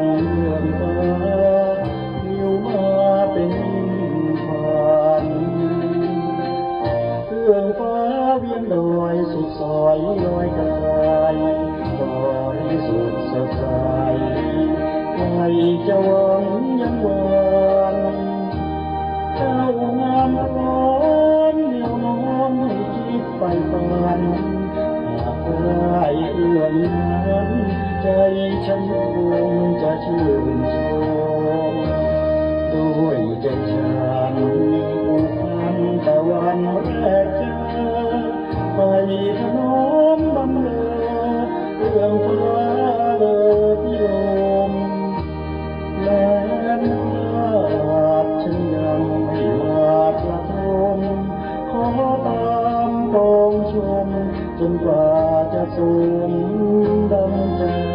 งเรื่องตามิวมาเป็นพันเครื่องฟ้าเวียนลอยสุดซอยลอยกายลอยสุดสดใสใครจะหวังยังหวันเจ้างามร้อนเดียวน้อมให้คิดไปฝันหากได้เอื้อนนั้นใจฉันคง ชื่นชมด้วยใจฉันผูกพันแต่วันแรกเจอไปถนอมบำเรอเรื่องฟ้าเลอพิลมแม้นภาพฉันยังไม่วาดประทมขอตามปองชมจนกว่าจะสมดังใจ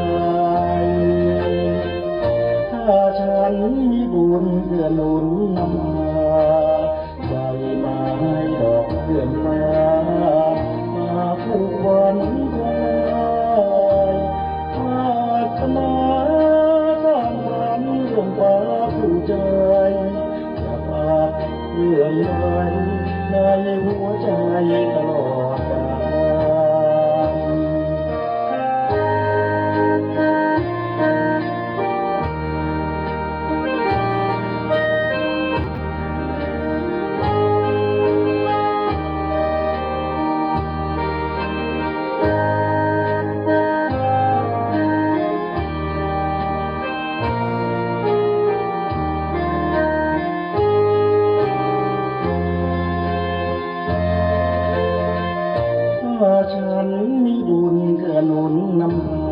ถ้นมีบุญเพื่อหนุนนำพาใจไม้ดอกเพื่อนฟ้ามาผูกวันคงไว้ปรารถนาสร้างฝันเรื่องฟ้าผู้ใจจะฝากเรื่องไว้ในหัวใจตลอด ฉันมีบุญเกื้อหนุนนำพา